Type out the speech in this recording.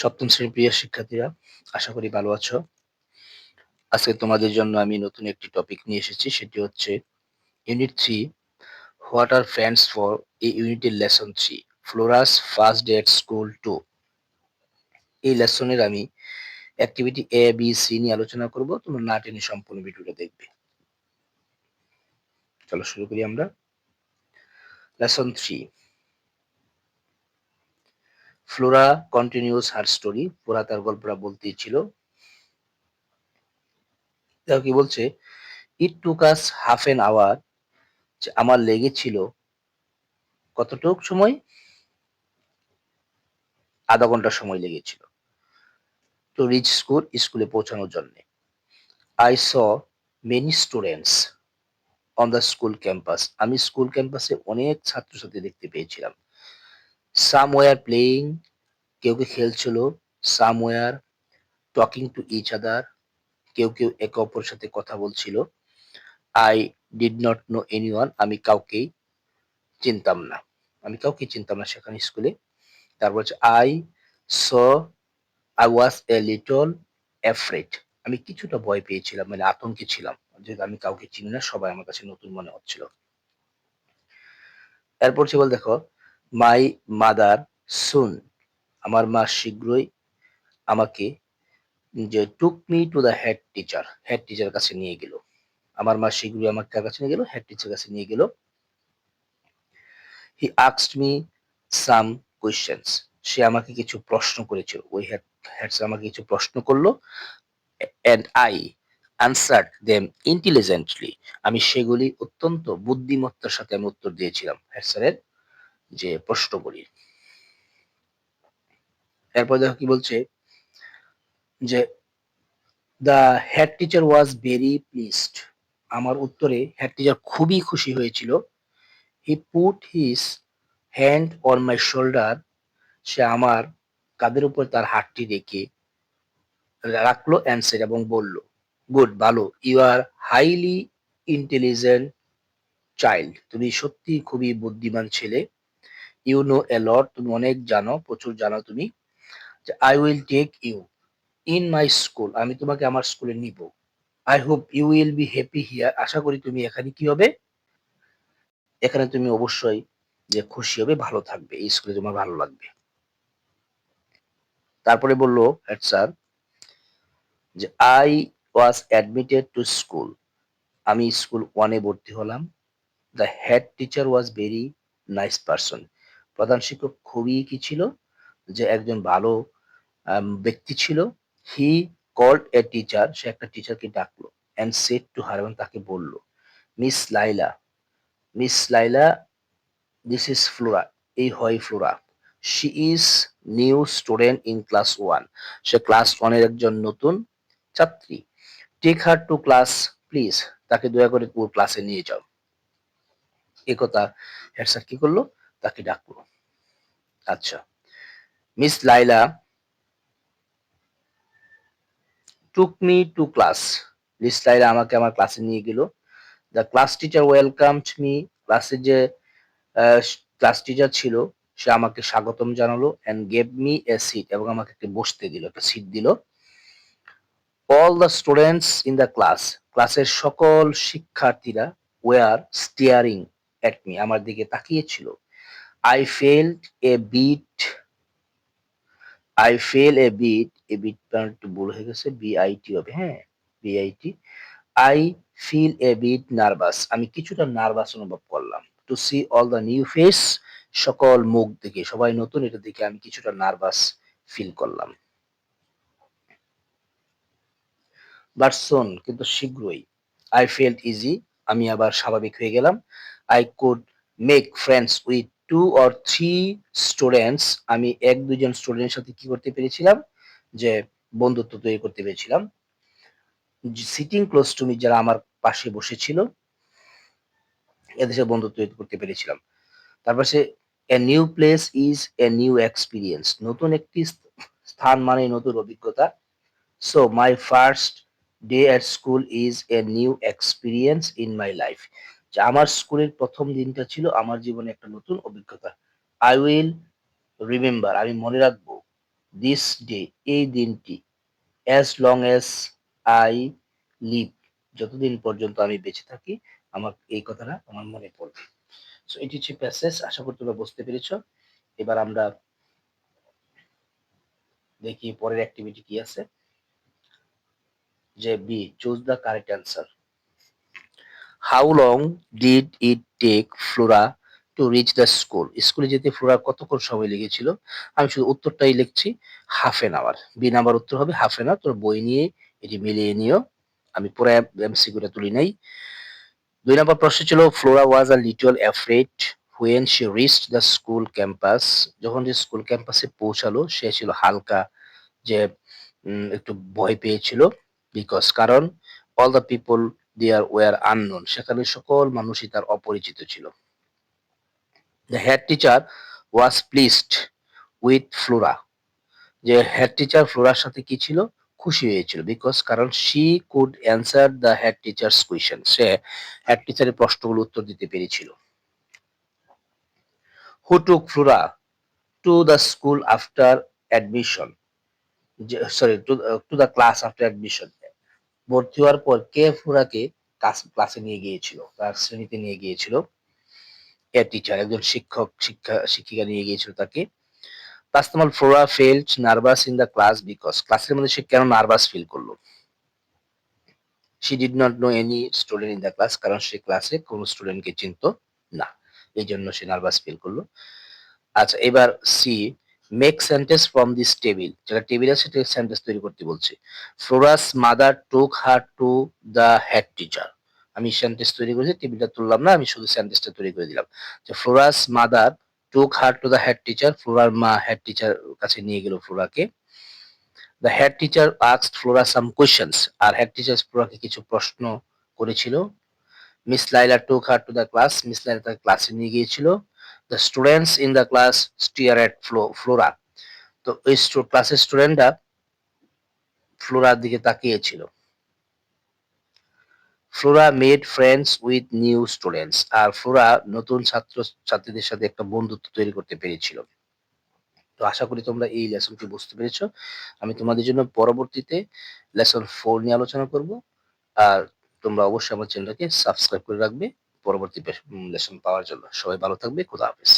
সপ্তম শ্রেণির প্রিয় শিক্ষার্থীরা, আশা করি ভালো আছো। আজকে তোমাদের জন্য আমি নতুন একটি টপিক নিয়ে এসেছি, সেটি হচ্ছে unit three what are friends for এই ইউনিটের lesson three Flora's first day at school two এই লেসনের আমি অ্যাক্টিভিটি এ বি সি নিয়ে আলোচনা করব, তোমরা না টেনে সম্পূর্ণ ভিডিওটা দেখবে। চলো শুরু করি আমরা। Lesson three Flora continues her story Flora তার গল্পটা বলতেই ছিল। কি বলছে it took us half an hour আমার লেগেছিল কতটুক সময়? আধা ঘণ্টা সময় লেগেছিল টু রিচ স্কুল স্কুলে পৌঁছানোর জন্য। I saw many students on the school campus আমি স্কুল ক্যাম্পাসে অনেক ছাত্রছাত্রী দেখতে পেয়েছিলাম। সাম ওয়ার প্লেয়িং কেউ কেউ খেলছিল some were talking to each other কেউ কেউ একে অপরের সাথে কথা বলছিল। I did not know anyone আমি কাউকেই চিনতাম না। আমি কাউকে চিনতাম না সেখানে স্কুলে। তারপর হচ্ছে I saw I was a little afraid আমি কিছুটা ভয় পেয়েছিলাম মানে আতঙ্কে ছিলাম যেহেতু আমি কাউকে চিনি না, সবাই আমার কাছে নতুন মনে হচ্ছিল। এরপর সে বল দেখো মাই মাদার সুন আমার মা শীঘ্রই আমাকে যে took me to the head teacher head teacher কাছে নিয়ে গেল। আমার মা শীঘ্রই আমার কাছে নিয়ে গেল হেড টিচার কাছে নিয়ে গেল। হি আক্সড মি সাম কোয়েশ্চেন্স সে আমাকে কিছু প্রশ্ন করেছিল। ওই হেড হেড আমাকে কিছু প্রশ্ন করল and I answered them intelligently আমি সেগুলি অত্যন্ত বুদ্ধিমত্তার সাথে আমি উত্তর দিয়েছিলাম। হেড স্যারের যে প্রশ্নগুলি এরপর দেখো কি বলছে যে the head teacher was very pleased আমার উত্তরে হেড টিচার খুবই খুশি হয়েছিল। He put his hand on my shoulder সে আমার কাদের উপর তার হাতটি রেখে রাখল অ্যান্সার এবং বলল গুড ভালো। You are highly intelligent child তুমি সত্যি খুবই বুদ্ধিমান ছেলে। ইউ নো লট তুমি অনেক জানো, প্রচুর জানো তুমি, যে I will take you in my school আমি তোমাকে আমার স্কুলে নিব। I hope you will be happy here আশা করি তুমি এখানে কি হবে? এখানে তুমি অবশ্যই যে খুশি হবে, ভালো থাকবে, এই স্কুলে তোমার ভালো লাগবে। তারপরে বলল, হেড স্যার, যে I was admitted to school আমি স্কুল ওয়ানে ভর্তি হলাম the head teacher was very nice person প্রধান শিক্ষক খুবই কি ছিল? যে একজন ভালো ব্যক্তি ছিল। হি কল্ড এ টিচার সে একটা টিচারকে ডাকলো অ্যান্ড সেট টু হার এবং তাকে বলল Miss Laila Miss Laila this is Flora এই হয় Flora she is new student in class one say class ওয়ানের একজন নতুন ছাত্রী। Take her to class please তাকে দয়া করে পুরো ক্লাসে নিয়ে যাও। একথা হেড স্যার কি করল? তাকে ডাকলো আচ্ছা Miss Laila took me to class Miss Laila আমাকে আমার ক্লাসে নিয়ে গেল। The class teacher welcome me ক্লাসের যে ক্লাস টিচার ছিল, সে আমাকে স্বাগতম জানালো and gave me a seat এবং আমাকে একটি বসতে দিল, একটা সিট দিল। All the students in the class ক্লাসের সকল শিক্ষার্থীরা ওয়ার স্টিয়ারিং এট মি আমার দিকে তাকিয়েছিল I felt a bit I fell a bit a bit একটু ভুল হয়ে গেছে। বিআইটি হবে হ্যাঁ। BIT I feel a bit nervous আমি কিছুটা নার্ভাস অনুভব করলাম। To see all the new face সকল মুখ দেখে, সবাই নতুন, এটা দেখে আমি কিছুটা নার্ভাস ফিল করলাম। বাট সোন কিন্তু শীঘ্রই। আই ফেল্ট ইজি আমি আবার স্বাভাবিক হয়ে গেলাম। I could make friends with two or three students আমি এক দুজন স্টুডেন্টের সাথে কি করতে পেরেছিলাম? যে বন্ধুত্ব তৈরি করতে পেরেছিলাম। সিটিং ক্লোজ টু মি যারা আমার পাশে বসেছিল এদেশে বন্ধুত্ব তৈরি করতে পেরেছিলাম। তারপর সে a new place is a new experience নতুন একটি স্থান মানে নতুন অভিজ্ঞতা। So my first day at school is a new experience in my life যে আমার স্কুলের প্রথম দিনটা ছিল আমার জীবনে একটা নতুন অভিজ্ঞতা। আই উইল রিমেম্বার আমি মনে রাখব দিস ডে এই দিনটি as long as I live যতদিন পর্যন্ত আমি বেঁচে থাকি, আমার এই কথাটা আমার মনে পড়বে। সো এটি হচ্ছে প্যাসেজ আশা করি তোমরা বুঝতে পেরেছ। এবার আমরা দেখি পরের অ্যাক্টিভিটি কি আছে। যে B choose the correct answer how long did it take Flora to reach the school স্কুলে যেতে ফ্লোরা কতক্ষণ সময় লেগেছিল? আমি শুধু উত্তরটাই লিখছি half an hour B number উত্তর হবে হাফ এন আওয়ার তোর বই নিয়ে এটি মিলিয়ে নিও। আমি পুরো এমসিকিউটা তুলি নাই। দুই নম্বর প্রশ্ন ছিল Flora was a little afraid when she reached the school campus যখন যে স্কুল ক্যাম্পাসে পৌঁছালো, সে ছিল হালকা যে একটু ভয় পেয়েছিল। বিকজ কারণ all the people there were unknown সেখানে সকল মানুষই তার অপরিচিত ছিল। The head teacher was pleased with Flora যে হেড টিচার ফ্লোরার সাথে কি ছিল? খুশি হয়েছিল বিকজ কারণ she could answer the head teacher's question say head টিচারের প্রশ্নগুলো উত্তর দিতে পেরেছিল। Who took Flora to the school after admission sorry to the class after admission ভর্তি হওয়ার পর কে ফ্লোরাকে ক্লাসে নিয়ে গিয়েছিল, তার শ্রেণীতে নিয়ে গিয়েছিল। এ টিচার একজন শিক্ষক, শিক্ষা, শিক্ষিকা নিয়ে গিয়েছিল তাকে। Flora nervous in class because ক্লাসের মধ্যে সে কেন নার্ভাস ফিল করল? She did not know any student in the class কারণ সে ক্লাসে কোনো স্টুডেন্টকে চিনত না। এই জন্য সে নার্ভাস ফিল করল। আচ্ছা এবার C make sentence from this table যেটা টেবিল আছে, সেটা সেন্টেন্স তৈরি করতে বলছে। Flora's mother took her to the head teacher আমি সেন্টেন্স তৈরি করেছি টেবিলটা তুললাম না, আমি শুধু সেন্টেন্সটা তৈরি করে দিলাম। যে Flora's mother took her to the head teacher ফ্লোরার মা হেড টিচার কাছে নিয়ে গেল ফ্লোরাকে the head teacher asked Flora some questions R head teacher ফ্লোরাকে কিছু প্রশ্ন করেছিল। Miss Laila took her to the class Miss Laila তাকে ক্লাসে নিয়ে গিয়েছিল। The students in the class stare at flow Flora তো ওই ক্লাসের স্টুডেন্টরা ফ্লোরার দিকে তাকিয়েছিল Flora made friends with new students R Flora নতুন ছাত্র, ছাত্রীদের সাথে একটা বন্ধুত্ব তৈরি করতে পেরেছিল। তো আশা করি তোমরা এই লেসনটি বুঝতে পেরেছ। আমি তোমাদের জন্য পরবর্তীতে লেসন ফোর নিয়ে আলোচনা করব। আর তোমরা অবশ্যই আমার চ্যানেলটাকে সাবস্ক্রাইব করে রাখবে। পরবর্তী লেসন পাওয়ার জন্য। সবাই ভালো থাকবে খুদা হাফেজ।